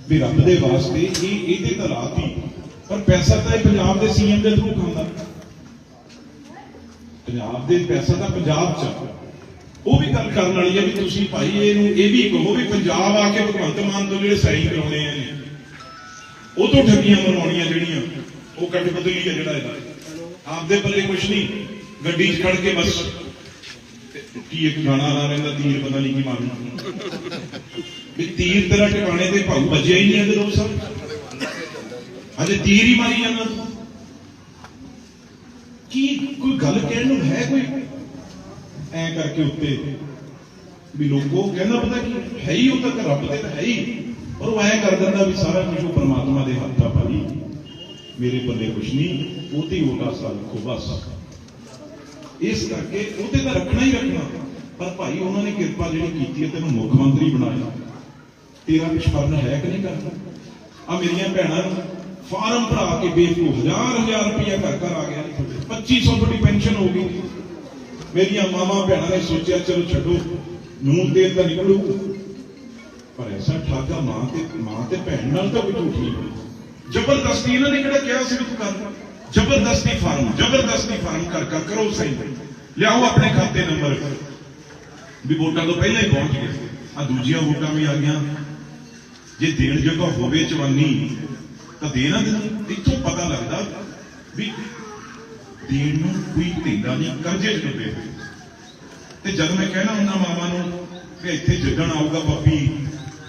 ਵੀ ਰੱਬ ਦੇ ਵਾਸਤੇ ਇਹ, ਇਹਦੇ ਤਾਂ। ਪਰ ਪੈਸਾ ਤਾਂ ਇਹ ਪੰਜਾਬ ਦੇ ਸੀਐਮ ਦੇ ਥਰੂ ਖਾਂਦਾ। ਪੰਜਾਬ ਦੇ ਪੈਸਾ ਤਾਂ ਪੰਜਾਬ ਚ ਆ। ਉਹ ਵੀ ਗੱਲ ਕਰਨ ਵਾਲੀ ਹੈ ਵੀ ਤੁਸੀਂ ਭਾਈ ਇਹਨੂੰ, ਇਹ ਵੀ ਕਹੋ ਵੀ ਪੰਜਾਬ ਆ ਕੇ ਭਗਵੰਤ ਮਾਨ ਤੋਂ ਜਿਹੜੇ ਸਾਈਨ ਕਰਾਉਣੇ ਆ ਉਹ ਤੋਂ ਠੱਗੀਆਂ ਮਰਵਾਉਣੀਆਂ ਜਿਹੜੀਆਂ, ਉਹ ਕੱਟ ਬਦਲੀ ਹੈ ਜਿਹੜਾ ਇਹਦਾ। ਆਪਦੇ ਪੱਲੇ ਕੁਛ ਨਹੀਂ, ਗੱਡੀ 'ਚ ਖੜ ਕੇ ਬਸ। ਕੀ ਇੱਕ ਗਾਣਾ ਲਾ ਰਹਿੰਦਾ, ਤੀਰ ਪਤਾ ਨਹੀਂ ਕੀ ਮਾਰਨਾ। ਵੀ ਤੀਰ ਤੇਰਾ ਟਿਕਾਣੇ ਤੇ ਭਾਉ ਵੱਜਿਆ ਹੀ ਨਹੀਂ ਇਹਦੇ ਰੋਜ਼ ਸਾਹਿਬ ਹਜੇ ਤੀਰ ਹੀ ਮਾਰੀ ਜਾਂਦਾ ਕੀ ਕੋਈ ਗੱਲ ਕਹਿਣ ਨੂੰ ਹੈ ਕੋਈ? ਐ ਕਰਕੇ ਉੱਤੇ ਵੀ ਲੋਕੋ ਕਹਿੰਦਾ ਪਤਾ ਕੀ ਹੈ ਹੀ ਉਹ ਤਾਂ ਰੱਬ ਤੇ ਤਾਂ ਹੈ ਹੀ। ਪਰ ਉਹ ਐ ਕਰ ਦਿੰਦਾ ਵੀ ਸਾਰਾ ਕੁਝ ਉਹ ਪਰਮਾਤਮਾ ਦੇ ਹੱਥ ਆ ਭਾਈ ਮੇਰੇ ਪੱਲੇ ਕੁਛ ਨਹੀਂ, ਉਹ ਤੇ ਉਹਦਾ ਆਸਰਾ ਰੱਖੋ ਬਸ। ਇਸ ਕਰਕੇ ਉਹਦੇ ਤਾਂ ਰੱਖਣਾ ਹੀ ਰੱਖਣਾ। ਪਰ ਭਾਈ, ਉਹਨਾਂ ਨੇ ਕਿਰਪਾ ਜਿਹੜੀ ਕੀਤੀ ਹੈ, ਤੈਨੂੰ ਮੁੱਖ ਮੰਤਰੀ ਬਣਾਇਆ। ਤੇਰਾ ਕੁਛ ਹੈ ਕਿ ਨਹੀਂ ਕਰਨਾ? ਆ ਮੇਰੀਆਂ ਭੈਣਾਂ ਨੂੰ ਫਾਰਮ ਭਰਾ ਕੇ ਬੇਵਕੂਫ ਹਜ਼ਾਰ ਹਜ਼ਾਰ ਰੁਪਇਆ ਘਰ ਘਰ ਆ ਗਿਆ 2500 ਤੁਹਾਡੀ। ਪੈਨਸ਼ਨ ਹੋ ਗਈ। ਮੇਰੀਆਂ ਮਾਵਾਂ ਭੈਣਾਂ ਨੇ ਸੋਚਿਆ, ਚਲੋ ਛੱਡੋ ਨੂਨ ਤੇਲ ਤਾਂ ਨਿਕਲੂ। ਪਰ ਐਸਾ ਠਾਗਾ ਮਾਂ ਤੇ ਮਾਂ ਤੇ ਭੈਣ ਨਾਲ ਤਾਂ ਕੋਈ ਝੂਠ ਜ਼ਬਰਦਸਤੀ ਇਹਨਾਂ ਨੇ ਕਿਹੜਾ ਕਿਹਾ ਸੀ ਤੂੰ ਕਰ? ਜ਼ਬਰਦਸਤੀ ਫਾਰਮ ਜ਼ਬਰਦਸਤੀ ਫਾਰਮ ਕਰ ਕਰ, ਕਰੋ ਸਹੀ। ਲਿਆਓ ਆਪਣੇ ਖਾਤੇ ਨੰਬਰ। ਵੀ ਵੋਟਾਂ ਤੋਂ ਪਹਿਲਾਂ ਹੀ ਪਹੁੰਚ ਗਏ ਆ ਦੂਜੀਆਂ ਵੋਟਾਂ ਵੀ ਆ ਗਈਆਂ। ਜੇ ਦੇਣ ਜੋਗਾ ਹੋਵੇ ਚਵਾਨੀ ਤਾਂ ਦੇਣਾ ਨਾ ਇੱਥੋਂ ਪਤਾ ਲੱਗਦਾ ਵੀ ਦੇਣ ਨੂੰ ਕੋਈ ਢੀਂਦਾ ਨਹੀਂ, ਕਰਜ਼ੇ 'ਚ ਡੁੱਬੇ ਹੋਏ। ਤੇ ਜਦ ਮੈਂ ਕਹਿਣਾ ਉਹਨਾਂ ਮਾਵਾਂ ਨੂੰ ਕਿ ਇੱਥੇ ਜਿੱਦਣ ਆਊਗਾ ਪੱਪੀ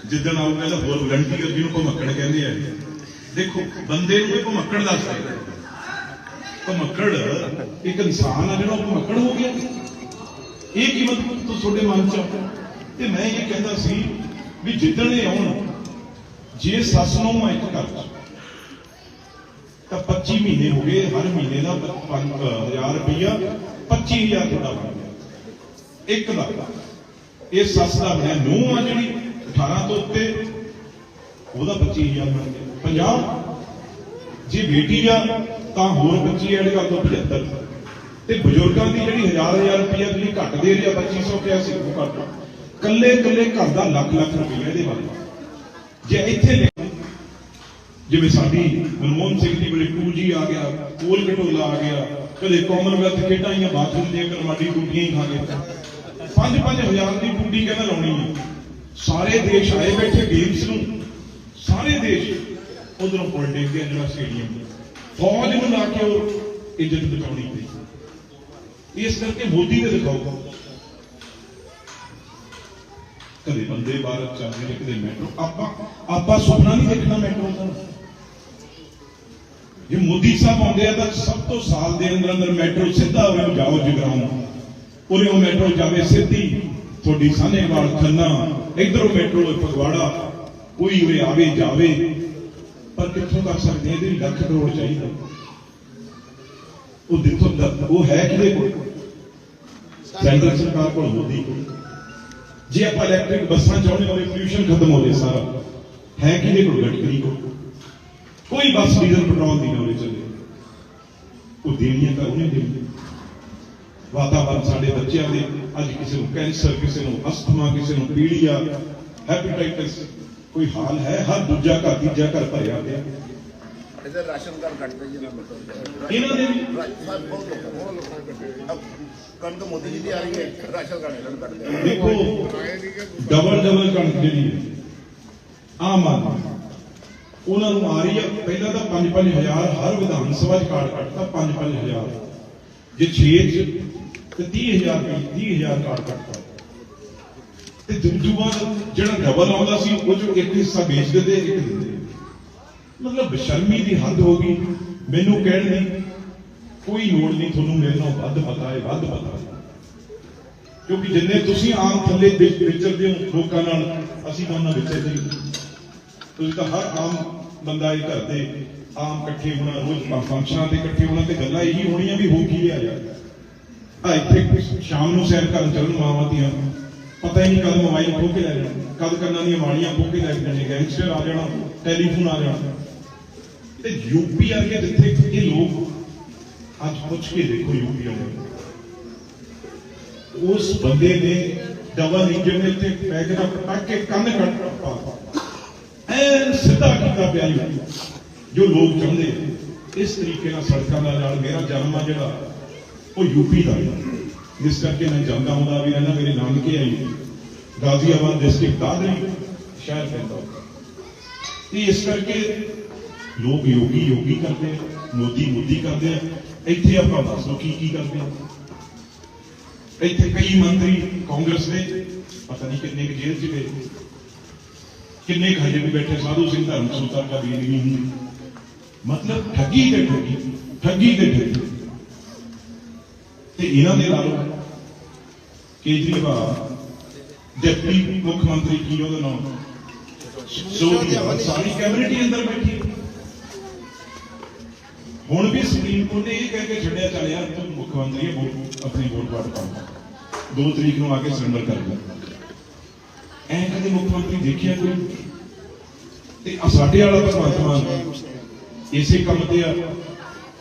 ਜਿੱਦਣ ਆਊਗਾ ਤਾਂ ਹੋਰ ਵਲੰਟੀਅਰ ਜਿਹਨੂੰ ਭਮੱਕੜ ਕਹਿੰਦੇ ਆ। ਦੇਖੋ, ਬੰਦੇ ਨੂੰ ਕੋਈ ਭਮੱਕੜ ਦੱਸਦੇ ਭਮੱਕੜ ਇੱਕ ਇਨਸਾਨ ਆ ਜਿਹੜਾ ਉਹ ਭਮੱਕੜ ਹੋ ਗਿਆ। ਇਹ ਕੀ ਮਤਲਬ ਤੋਂ ਤੁਹਾਡੇ ਮਨ ਚ ਆ? ਤੇ ਮੈਂ ਇਹ ਕਹਿੰਦਾ ਸੀ ਵੀ ਜਿੱਦਣ ਇਹ ਆਉਣ, ਜੇ ਸੱਸ ਨੂੰ ਮੈਂ ਇੱਕ ਕਰਦਾ ਤਾਂ 25 ਮਹੀਨੇ ਹੋ ਗਏ, ਹਰ ਮਹੀਨੇ ਦਾ 5000 ਰੁਪਇਆ 25000 ਤੁਹਾਡਾ ਬਣ ਗਿਆ। ਇੱਕ ਦਾ ਇਹ ਸੱਸ ਦਾ ਬਣਿਆ ਨੂੰ ਆ ਜਿਹੜੀ 18 ਤੋਂ ਉੱਤੇ, ਉਹਦਾ 25000 ਬਣ ਗਿਆ। 50 ਜੇ ਬੇਟੀ ਆ, ਤਾਂ ਹੋਰ 25 ਐਡ ਕਰ ਦੋ 75 ਤੇ ਬਜ਼ੁਰਗਾਂ ਦੀ ਜਿਹੜੀ ਹਜ਼ਾਰ ਹਜ਼ਾਰ ਰੁਪਇਆ ਤੁਸੀਂ ਘੱਟ ਦੇ ਰਿਹਾ 2500 ਕਿਹਾ ਸੀ, ਉਹ ਘੱਟ ਕੱਲੇ ਕੱਲੇ ਘਰ ਦਾ ਲੱਖ ਲੱਖ ਰੁਪਇਆ ਇਹਦੇ ਵੱਲ। ਜੇ ਇੱਥੇ ਜਿਵੇਂ ਸਾਡੀ ਮਨਮੋਹਨ ਸਿੰਘ ਦੀ ਵੇਲੇ 2G ਆ ਗਿਆ ਕੋਲ ਘਟੋਲਾ ਆ ਗਿਆ, ਕਦੇ ਕਾਮਨਵੈਲਥ ਖੇਡਾਂ ਆਈਆਂ ਬਾਥਰੂਮ ਦੀਆਂ ਕਰਮਾਡੀ ਟੂਟੀਆਂ ਹੀ ਖਾ ਗਏ। ਪੰਜ ਪੰਜ ਹਜ਼ਾਰ ਦੀ ਟੂਟੀ ਕਹਿੰਦਾ ਲਾਉਣੀ ਹੈ। ਸਾਰੇ ਦੇਸ਼ ਆਏ ਬੈਠੇ ਗੇਮਸ ਨੂੰ। ਸਾਰੇ ਦੇਸ਼ ਉਧਰੋਂ ਪੋਲਿਟਿਕ ਦੇ ਜਿਹੜਾ ਸਟੇਡੀਅਮ ਫੌਜ ਨੂੰ ਲਾ ਕੇ ਉਹ ਇੱਜ਼ਤ ਬਚਾਉਣੀ ਪਈ। ਇਸ ਕਰਕੇ ਮੋਦੀ ਨੇ ਦਿਖਾਓ ਕਦੇ ਬੰਦੇ ਭਾਰਤ ਚੱਲ ਰਹੇ ਕਦੇ ਮੈਟਰੋ ਆਪਾਂ ਆਪਾਂ ਸੁਪਨਾ ਨਹੀਂ ਦੇਖਣਾ ਮੈਟਰੋ ਦਾ। ਜੇ ਮੋਦੀ ਸਾਹਿਬ ਆਉਂਦੇ ਆ ਤਾਂ ਸਭ ਤੋਂ ਸਾਲ ਦੇ ਅੰਦਰ ਅੰਦਰ ਮੈਟਰੋ ਸਿੱਧਾ ਉਰੇ ਜਾਓ ਜਗਰਾਉਂ ਉਰੇ ਉਹ ਮੈਟਰੋ ਜਾਵੇ ਸਿੱਧੀ। ਤੁਹਾਡੀ ਸਾਹਨੇਵਾਲ ਖੰਨਾ, ਇਧਰੋਂ ਮੈਟਰੋ ਫਗਵਾੜਾ। ਕੋਈ ਉਰੇ ਆਵੇ, ਜਾਵੇ। ਪਰ ਕਿੱਥੋਂ ਕਰ ਸਕਦੇ ਇਹਦੇ ਲੱਖ ਕਰੋੜ ਚਾਹੀਦਾ। ਉਹ ਦੇਖੋ ਉਹ ਹੈ ਕਿਹਦੇ ਕੋਲ? ਸੈਂਟਰ ਸਰਕਾਰ ਕੋਲ, ਮੋਦੀ ਕੋਲ। ਜੇ ਆਪਾਂ ਇਲੈਕਟ੍ਰਿਕ ਬੱਸਾਂ ਚਾਹੁੰਦੇ ਹਾਂ ਪੋਲੂਸ਼ਨ ਖਤਮ ਹੋ ਜਾਏ ਸਾਰਾ। ਹੈ ਕਿਹਦੇ ਕੋਲ? ਗਡਕਰੀ ਕੋਲ। ਕੋਈ ਬੱਸ ਡੀਜ਼ਲ ਪੈਟਰੋਲ ਦੀ ਨਾ ਚੱਲੇ। ਉਹ ਦੇਣੀਆਂ ਤਾਂ ਉਹਨੇ ਦੇਣੀ ਵਾਤਾਵਰਨ ਸਾਡੇ ਬੱਚਿਆਂ ਦੇ ਅੱਜ ਕਿਸੇ ਨੂੰ ਕੈਂਸਰ ਕਿਸੇ ਨੂੰ ਅਸਥਮਾ ਕਿਸੇ ਨੂੰ ਪੀੜੀਆ ਹੈਪੇਟਾਈਟਸ ਕੋਈ ਹਾਲ ਹੈ? ਹਰ ਦੂਜਾ ਘਰ ਤੀਜਾ ਘਰ ਭਰਿਆ ਪਿਆ। ਇਹਦੇ ਰਾਸ਼ਨ ਕਾਰਡ ਕੱਟਦੇ ਜੀ ਇਹਨਾਂ ਦੇ ਵੀ? ਕਣਕ ਮੋਦੀ ਜੀ ਦੀ ਆ ਰਹੀ ਹੈ ਰਾਸ਼ਨ ਕਾਰਡ ਇਹਨਾਂ ਕੱਟਦੇ ਦੇਖੋ ਡਬਲ ਡਬਲ ਕਣਕ ਜਿਹੜੀ ਹੈ ਆਮ ਆਦਮੀ। ਉਹਨਾਂ ਨੂੰ ਆ ਰਹੀ ਆ। ਪਹਿਲਾਂ ਤਾਂ 5-5000 ਹਰ ਵਿਧਾਨ ਸਭਾ ਚ ਕਾਰਡ ਕੱਟਦਾ 5-5000 ਜੇ 6 ਚ, ਤੇ 30000 ਵੀ 30000 ਕਾਰਡ ਕੱਟਦਾ ਤੇ ਦੂਜੂ ਬਾਅਦ ਜਿਹੜਾ ਡਬਲ ਆਉਂਦਾ ਸੀ, ਉਹ ਚੋਂ ਇੱਕ ਹਿੱਸਾ ਵੇਚ ਦਿੰਦੇ, ਇੱਕ ਦਿੰਦੇ। ਮਤਲਬ ਬਸ਼ਰਮੀ ਦੀ ਹੱਦ ਹੋ ਗਈ। ਮੈਨੂੰ ਕਹਿਣ ਦੀ ਕੋਈ ਲੋੜ ਨਹੀਂ, ਤੁਹਾਨੂੰ ਮੇਰੇ ਨਾਲੋਂ ਵੱਧ ਪਤਾ ਹੈ, ਵੱਧ ਪਤਾ ਹੈ। ਕਿਉਂਕਿ ਜਿੰਨੇ ਤੁਸੀਂ ਆਮ ਥੱਲੇ ਵਿਚਰਦੇ ਹੋ ਲੋਕਾਂ ਨਾਲ, ਅਸੀਂ ਤਾਂ ਉਹਨਾਂ ਵਿਚਰਦੇ ਤੁਸੀਂ ਤਾਂ ਹਰ ਆਮ ਬੰਦਾ ਇਹ ਘਰ ਦੇ ਆਮ ਇਕੱਠੇ ਹੋਣਾ, ਰੋਜ਼ ਫੰਕਸ਼ਨਾਂ ਤੇ ਇਕੱਠੇ ਹੋਣਾ ਤੇ ਗੱਲਾਂ ਇਹੀ ਹੋਣੀਆਂ ਵੀ ਹੋ ਕੀ ਲਿਆ ਯਾਰ। ਆ ਇੱਥੇ ਸ਼ਾਮ ਨੂੰ ਸੈਰ ਕਰਨ ਚੱਲਣ ਮਾਵਾਂ ਦੀਆਂ ਪਤਾ ਹੀ ਨਹੀਂ ਕਦ ਮੋਬਾਈਲ ਖੋ ਕੇ ਲੈ ਜਾਣਾ, ਕਦ ਕੰਨਾਂ ਦੀਆਂ ਵਾਲੀਆਂ ਖੋ ਕੇ ਲੈ ਜਾਣੇ ਗੈਂਗਸਟਰ ਆ ਜਾਣਾ, ਟੈਲੀਫੋਨ ਆ ਜਾਣਾ। ਤੇ ਯੂਪੀ ਆ ਕੇ ਜਿੱਥੇ ਇਹ ਲੋਕ ਅੱਜ ਪੁੱਛ ਕੇ ਦੇਖੋ ਯੂਪੀ ਵਾਲੇ ਉਸ ਬੰਦੇ ਨੇ ਡਬਲ ਇੰਜਨ ਦੇ ਉੱਤੇ ਪੈਗ ਦਾ ਪਟਕ ਕੇ ਕੰਨ ਕੱਟ ਪਾ ਐ ਸਿੱਧਾ ਕੀਤਾ ਪਿਆ ਜੀ। ਜੋ ਲੋਕ ਚਾਹੁੰਦੇ ਇਸ ਤਰੀਕੇ ਨਾਲ ਸੜਕਾਂ ਦਾ ਨਾਲ ਮੇਰਾ ਜਨਮ ਆ ਜਿਹੜਾ, ਉਹ ਯੂਪੀ ਦਾ ਹੈ। ਜਿਸ ਕਰਕੇ ਮੈਂ ਜਾਂਦਾ ਹੁੰਦਾ ਵੀ ਰਹਿਣਾ ਮੇਰੇ ਨਾਨਕੇ ਆਈ। ਗਾਜ਼ੀਆਬਾਦ ਡਿਸਟ੍ਰਿਕਟ ਦਾਦਰੀ ਸ਼ਹਿਰ ਪੈਂਦਾ ਤੇ ਇਸ ਕਰਕੇ ਲੋਕ ਯੋਗੀ ਯੋਗੀ ਕਰਦੇ ਮੋਦੀ ਮੋਦੀ ਕਰਦੇ ਆ। ਇੱਥੇ ਆਪਾਂ ਦੱਸੋ ਕੀ ਕੀ ਕਰਦੇ ਆ। ਇੱਥੇ ਕਈ ਮੰਤਰੀ ਕਾਂਗਰਸ ਦੇ, ਪਤਾ ਨਹੀਂ ਕਿੰਨੇ ਕੁ ਜੇਲ੍ਹ ਚ ਗਏ। ਕਿੰਨੇ ਖਜੇ ਵੀ ਬੈਠੇ ਸਾਧੂ ਸਿੰਘ ਧਰਮ ਸੁਲਤਾਨ ਦਾ ਵੀ ਨਹੀਂ ਹੁੰਦੀ। ਮਤਲਬ ਠੱਗੀ ਤੇ ਠੱਗੀ ਠੱਗੀ ਤੇ ਠੱਗੀ। ਤੇ ਇਹਨਾਂ ਦੇ ਨਾਲ ਕੇਜਰੀਵਾਲ, ਡਿਪਟੀ ਮੁੱਖ ਮੰਤਰੀ ਕੀ ਉਹਦਾ ਨਾਮ? ਸੋਨੀਆ, ਸਾਰੀ ਕੈਬਨਿਟ ਅੰਦਰ ਬੈਠੀ ਹੁਣ ਵੀ ਸੁਪਰੀਮ ਕੋਰਟ ਨੇ ਇਹ ਕਹਿ ਕੇ ਛੱਡਿਆ ਚੱਲਿਆ ਤੂੰ ਮੁੱਖ ਮੰਤਰੀ ਆਪਣੀ ਵੋਟ ਪਾਟ ਪਾ ਦੋ ਤਰੀਕ ਨੂੰ ਆ ਕੇ ਸਰੈਂਡਰ ਕਰ ਲੈ। ਐਂ ਕਦੇ ਮੁੱਖ ਮੰਤਰੀ ਦੇਖਿਆ ਕੋਈ? ਤੇ ਆ ਸਾਡੇ ਵਾਲਾ ਭਗਵੰਤ ਮਾਨ ਇਸੇ ਕੰਮ ਤੇ ਆ।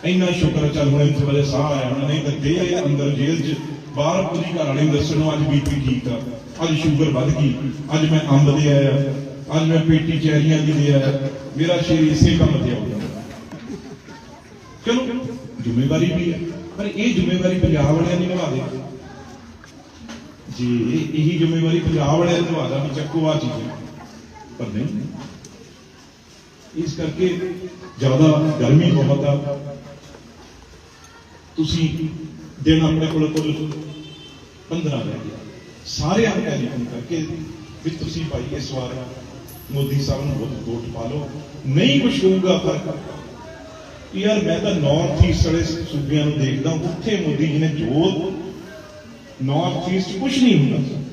ਇੰਨਾ ਸ਼ੁਕਰ ਆ, ਚੱਲ ਹੁਣ ਇੱਥੇ ਵਾਲੇ ਸਾਹ ਆਇਆ ਹੁਣ ਨਹੀਂ ਤਾਂ ਦੇ ਅੰਦਰ ਜੇਲ੍ਹ 'ਚ। ਬਾਹਰ ਪੂਰੀ ਘਰ ਵਾਲੇ ਦੱਸਣ ਨੂੰ ਅੱਜ ਬੀਪੀ ਠੀਕ ਆ। ਅੱਜ ਸ਼ੂਗਰ ਵੱਧ ਗਈ। ਅੱਜ ਮੈਂ ਅੰਬ ਦੇ ਆਇਆ। ਅੱਜ ਮੈਂ ਪੇਟੀ ਚੈਰੀਆਂ ਦੀ ਦੇ ਆਇਆ। ਮੇਰਾ ਸ਼ਰੀਰ ਇਸੇ ਕੰਮ ਤੇ ਆਉਂਦਾ ਚਲੋ ਜ਼ਿੰਮੇਵਾਰੀ ਵੀ ਹੈ ਪਰ ਇਹ ਜ਼ਿੰਮੇਵਾਰੀ ਪੰਜਾਬ ਵਾਲਿਆਂ ਦੀ ਨਿਭਾ ਦੇ। ਜੇ, ਇਹੀ ਜ਼ਿੰਮੇਵਾਰੀ ਪੰਜਾਬ ਵਾਲਿਆਂ ਨੂੰ ਨਿਭਾਦਾ ਵੀ ਚੱਕੋ ਆ ਚੀਜ਼ਾਂ। ਪਰ ਨਹੀਂ, ਇਸ ਕਰਕੇ ਜ਼ਿਆਦਾ ਗਰਮੀ ਬਹੁਤ ਆ। ਤੁਸੀਂ ਦਿਨ ਆਪਣੇ ਕੋਲ ਕੁੱਲ 15 ਰਹਿ ਗਿਆ। ਸਾਰੇ ਆਪਣੇ ਟੈਲੀਫੋਨ ਕਰਕੇ ਵੀ ਤੁਸੀਂ ਭਾਈ ਇਸ ਵਾਰ ਮੋਦੀ ਸਾਹਿਬ ਨੂੰ ਬਹੁਤ ਵੋਟ ਪਾ ਲਓ। ਨਹੀਂ ਕੁਝ ਹੋਊਗਾ ਫ਼ਰਕ। ਯਾਰ ਮੈਂ ਤਾਂ ਨੌਰਥ ਈਸਟ ਵਾਲੇ ਸੂਬਿਆਂ ਨੂੰ ਦੇਖਦਾ, ਉੱਥੇ ਮੋਦੀ ਜੀ ਨੇ ਜੋ ਨਾਰਥ ਈਸਟ ਕੁਝ ਨਹੀਂ ਹੁੰਦਾ। ਸੀ।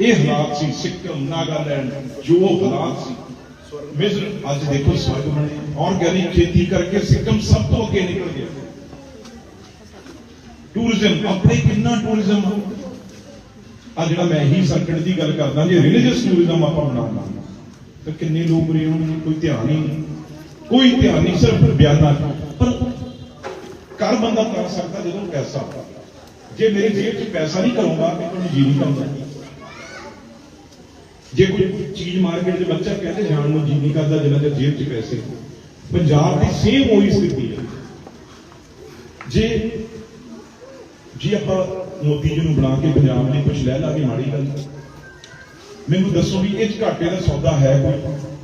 ਇਹ ਹਾਲਾਤ ਸੀ ਸਿੱਕਮ, ਨਾਗਾਲੈਂਡ, ਜੋ ਹਾਲਾਤ ਸੀ। ਮਿਸਰ, ਅੱਜ ਦੇਖੋ ਸਵਰਗ ਬਣੇ। ਆਰਗੈਨਿਕ ਖੇਤੀ ਕਰਕੇ ਸਿੱਕਮ ਸਭ ਤੋਂ ਅੱਗੇ ਨਿਕਲ ਗਿਆ। ਟੂਰਿਜ਼ਮ ਆਪਣੇ ਕਿੰਨਾ ਟੂਰਿਜ਼ਮ ਆ ਜਿਹੜਾ ਮੈਂ ਹੀ ਸਰਕਟ ਦੀ ਗੱਲ ਕਰਦਾ, ਜੇ ਰਿਲੀਜੀਅਸ ਟੂਰਿਜ਼ਮ ਆਪਾਂ ਬਣਾਉਣਾ ਤਾਂ ਕਿੰਨੇ ਲੋਕ ਰਹੇ ਹੋਣਗੇ? ਕੋਈ ਧਿਆਨ ਹੀ ਨਹੀਂ। ਕੋਈ ਧਿਆਨ ਨਹੀਂ, ਸਿਰਫ ਬਿਆਨਾਂ 'ਚ। ਪਰ ਕਰ ਬੰਦਾ ਕਰ ਸਕਦਾ ਜਦੋਂ ਪੈਸਾ ਜੇ ਮੇਰੀ ਜੇਬ 'ਚ ਪੈਸਾ ਨਹੀਂ ਕਰੂੰਗਾ ਮੈਂ ਤੁਹਾਨੂੰ ਜੀ ਨਹੀਂ ਕਰਦਾ। ਜੇ ਕੋਈ ਚੀਜ਼ ਮਾਰਕੀਟ 'ਚ ਬੱਚਾ ਕਹਿੰਦੇ ਜਾਣ ਨੂੰ ਜੀ ਨਹੀਂ ਕਰਦਾ ਜਿੰਨਾ ਚਿਰ ਜੇਬ 'ਚ ਪੈਸੇ ਪੰਜਾਬ ਦੀ ਸੇਮ ਉਹੀ ਸਥਿਤੀ ਹੈ। ਜੇ ਜੀ ਆਪਾਂ ਮੋਦੀ ਜੀ ਨੂੰ ਬਣਾ ਕੇ ਪੰਜਾਬ ਲਈ ਕੁਝ ਲੈ ਲਾਂਗੇ ਮਾੜੀ ਗੱਲ। ਮੈਨੂੰ ਦੱਸੋ ਵੀ ਇਹ ਘਾਟੇ ਦਾ ਸੌਦਾ ਹੈ ਕੋਈ?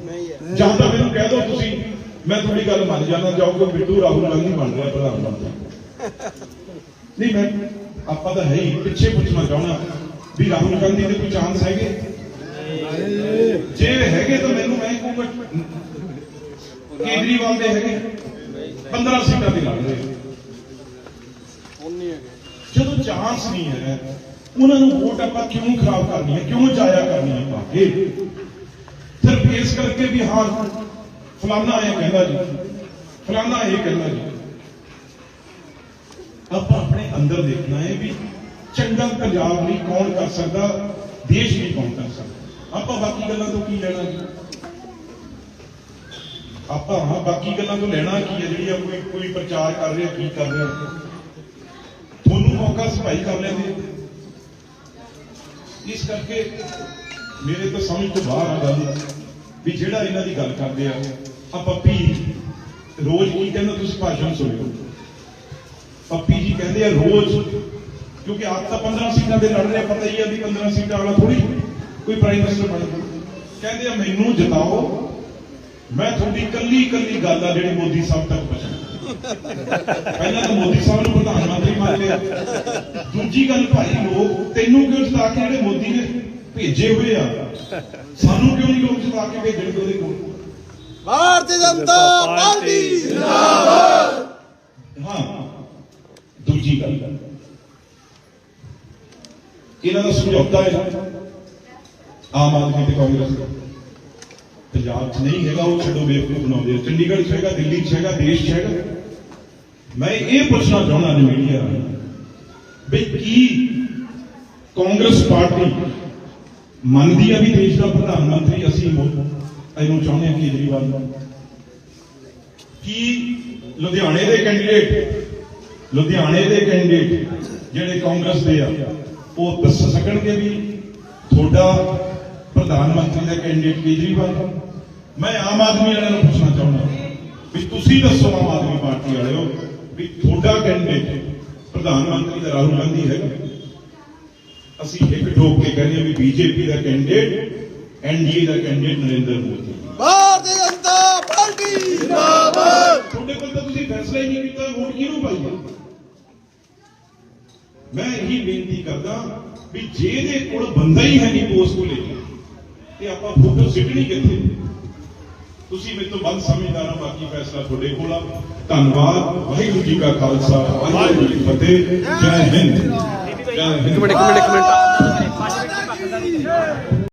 ਨਹੀਂ ਹੈ। ਜਾਂ ਤਾਂ ਮੈਨੂੰ ਕਹਿ ਦਿਓ ਤੁਸੀਂ ਮੈਂ ਤੁਹਾਡੀ ਗੱਲ ਮੰਨ ਜਾਣਾ ਜਾਓ ਕਿ ਬਿੱਟੂ ਰਾਹੁਲ ਗਾਂਧੀ ਬਣ ਰਿਹਾ ਪ੍ਰਧਾਨ ਮੰਤਰੀ। ਨਹੀਂ ਮੈਂ ਆਪਾਂ ਤਾਂ ਹੈ ਹੀ ਪਿੱਛੇ ਪੁੱਛਣਾ ਚਾਹਣਾ ਵੀ ਰਾਹੁਲ ਗਾਂਧੀ ਦੇ ਕੋਈ ਚਾਂਸ ਹੈਗੇ? ਜੇ ਹੈਗੇ ਤਾਂ ਮੈਨੂੰ ਮੈਂ ਕਹੂੰਗਾ, ਕੇਜਰੀਵਾਲ ਦੇ ਹੈਗੇ। 15 ਸੀਟਾਂ ਤੇ ਲੜ ਰਹੇ। ਜਦੋਂ ਚਾਂਸ ਨਹੀਂ ਹੈ, ਉਹਨਾਂ ਨੂੰ ਵੋਟ ਆਪਾਂ ਕਿਉਂ ਖਰਾਬ ਕਰਨੀ ਹੈ? ਕਿਉਂ ਜਾਇਆ ਕਰਨੀ ਹੈ ਪਾ ਸਿਰਫ ਇਸ ਕਰਕੇ ਵੀ ਹਾਂ, ਫਲਾਨਾ ਇਹ ਕਹਿੰਦਾ ਜੀ। ਫਲਾਨਾ ਇਹ ਕਹਿੰਦਾ ਜੀ। ਆਪਾਂ ਆਪਣੇ ਅੰਦਰ ਦੇਖਣਾ ਹੈ ਵੀ ਚੰਗਾ ਪੰਜਾਬ ਲਈ ਕੌਣ ਕਰ ਸਕਦਾ, ਦੇਸ਼ ਲਈ ਕੌਣ ਕਰ ਸਕਦਾ। ਆਪਾਂ ਬਾਕੀ ਗੱਲਾਂ ਤੋਂ ਕੀ ਲੈਣਾ ਜੀ? ਆਪਾਂ ਹਾਂ, ਬਾਕੀ ਗੱਲਾਂ ਤੋਂ ਲੈਣਾ ਕੀ ਹੈ? ਜਿਹੜੀਆਂ ਕੋਈ ਕੋਈ ਪ੍ਰਚਾਰ ਕਰ ਰਿਹਾ, ਕੀ ਕਰ ਰਿਹਾ। ਤੁਹਾਨੂੰ ਮੌਕਾ ਸਫ਼ਾਈ ਕਰ ਲੈਂਦੇ। ਇਸ ਕਰਕੇ ਮੇਰੇ ਤਾਂ ਸਮਝ ਤੋਂ ਬਾਹਰ ਆ ਗੱਲ ਵੀ ਜਿਹੜਾ ਇਹਨਾਂ ਦੀ ਗੱਲ ਕਰਦੇ ਆ, ਆਪਾਂ ਪੱਪੀ ਰੋਜ਼ ਕੀ ਕਹਿੰਦਾ ਤੁਸੀਂ ਭਾਸ਼ਣ ਸੁਣਿਓ ਪੱਪੀ ਜੀ ਕਹਿੰਦੇ ਆ ਰੋਜ਼, ਕਿਉਂਕਿ ਆਪ ਤਾਂ 15 ਸੀਟਾਂ ਦੇ ਲੜ ਰਹੇ ਪਤਾ ਹੀ ਆ ਵੀ 15 ਸੀਟਾਂ ਵਾਲਾ ਥੋੜੀ ਕੋਈ ਪ੍ਰਾਈਮ ਮਿਨਿਸਟਰ ਬਣ ਕਹਿੰਦੇ ਆ, ਮੈਨੂੰ ਜਿਤਾਓ, ਮੈਂ ਤੁਹਾਡੀ ਕੱਲੀ ਕੱਲੀ ਗੱਲ ਆ ਜਿਹੜੀ ਮੋਦੀ ਸਾਹਿਬ ਤੱਕ ਪਹੁੰਚਾਉਂ ਪਹਿਲਾਂ ਤਾਂ ਮੋਦੀ ਸਾਹਿਬ ਨੂੰ ਪ੍ਰਧਾਨ ਮੰਤਰੀ ਮੰਨ ਲਿਆ। ਦੂਜੀ ਗੱਲ, ਭਾਈ, ਲੋਕ ਤੈਨੂੰ ਕਿਉਂ ਜਿਤਾ ਕੇ ਜਿਹੜੇ ਮੋਦੀ ਨੇ ਭੇਜੇ ਹੋਏ ਆ? ਸਾਨੂੰ ਕਿਉਂ ਨਹੀਂ ਲੋਕ ਜਿਤਾ ਕੇ ਭੇਜਣਗੇ ਉਹਦੇ ਕੋਲ? ਭਾਰਤੀ ਜਨਤਾ ਪਾਰਟੀ ਹਾਂ ਦੂਜੀ ਗੱਲ। ਇਹਨਾਂ ਦਾ ਸਮਝੌਤਾ ਹੈ। ਆਮ ਆਦਮੀ ਤੇ ਕਾਂਗਰਸ ਦਾ। ਪੰਜਾਬ 'ਚ ਨਹੀਂ ਹੈਗਾ, ਉਹ ਛੱਡੋ ਬੇਵਕੂਫ ਬਣਾਉਂਦੇ ਆ। ਚੰਡੀਗੜ੍ਹ 'ਚ ਹੈਗਾ, ਦਿੱਲੀ 'ਚ ਹੈਗਾ, ਦੇਸ਼ 'ਚ ਹੈਗਾ। ਮੈਂ ਇਹ ਪੁੱਛਣਾ ਚਾਹੁੰਦਾ ਨੇ ਮੀਡੀਆ ਵੀ ਕੀ ਕਾਂਗਰਸ ਪਾਰਟੀ ਮੰਨਦੀ ਆ ਵੀ ਦੇਸ਼ ਦਾ ਪ੍ਰਧਾਨ ਮੰਤਰੀ ਅਸੀਂ ਮੋ- ਇਹਨੂੰ ਚਾਹੁੰਦੇ ਹਾਂ ਕੇਜਰੀਵਾਲ ਨੂੰ। ਕੀ ਲੁਧਿਆਣੇ ਦੇ ਕੈਂਡੀਡੇਟ ਲੁਧਿਆਣੇ ਦੇ ਕੈਂਡੀਡੇਟ ਜਿਹੜੇ ਕਾਂਗਰਸ ਦੇ ਆ ਉਹ ਦੱਸ ਸਕਣਗੇ ਵੀ ਤੁਹਾਡਾ ਪ੍ਰਧਾਨ ਮੰਤਰੀ ਦਾ ਕੈਂਡੀਡੇਟ ਕੇਜਰੀਵਾਲ? ਮੈਂ ਆਮ ਆਦਮੀ ਵਾਲਿਆਂ ਨੂੰ ਪੁੱਛਣਾ ਚਾਹੁੰਦਾ ਵੀ ਤੁਸੀਂ ਦੱਸੋ ਆਮ ਆਦਮੀ ਪਾਰਟੀ ਵਾਲਿਓ ਵੀ ਤੁਹਾਡਾ ਕੈਂਡੀਡੇਟ ਪ੍ਰਧਾਨ ਮੰਤਰੀ ਦਾ ਰਾਹੁਲ ਗਾਂਧੀ ਹੈ ਅਸੀਂ ਇੱਕ ਠੋਕ ਕੇ ਕਹਿੰਦੇ ਹਾਂ ਵੀ ਬੀਜੇਪੀ ਦਾ ਕੈਂਡੀਡੇਟ ਐਨਡੀਏ ਦਾ ਕੈਂਡੀਡੇਟ ਨਰਿੰਦਰ ਮੋਦੀ। ਭਾਰਤੀ ਜਨਤਾ ਪਾਰਟੀ ਜਿੰਦਾਬਾਦ। ਤੁਹਾਡੇ ਕੋਲ ਤਾਂ ਤੁਸੀਂ ਫੈਸਲਾ ਹੀ ਨਹੀਂ ਕੀਤਾ ਵੋਟ ਕਿਹਨੂੰ ਪਾਈ ਹੈ ਮੈਂ ਇਹੀ ਬੇਨਤੀ ਕਰਦਾ ਵੀ ਜੇ ਕੋਲ ਬੰਦਾ ਹੀ ਹੈ ਨਹੀਂ ਪੋਸਟ ਕੋ ਲੈ ਕੇ, ਤੇ ਆਪਾਂ ਫੋਟੋ ਸਿੱਟਣੀ ਕਿੱਥੇ? ਤੁਸੀਂ ਮੇਰੇ ਤੋਂ ਵੱਧ ਸਮਝਦਾਰ ਹੋ, ਬਾਕੀ ਫੈਸਲਾ ਤੁਹਾਡੇ ਕੋਲ ਆ। ਧੰਨਵਾਦ, ਵਾਹਿਗੁਰੂ ਜੀ ਕਾ ਖਾਲਸਾ, ਵਾਹਿਗੁਰੂ ਜੀ ਕੀ ਫਤਿਹ, ਜੈ ਹਿੰਦ ਜੈ ਹਿੰਦ। ਇੱਕ ਮਿੰਟ ਇੱਕ ਮਿੰਟ ਇੱਕ ਮਿੰਟ।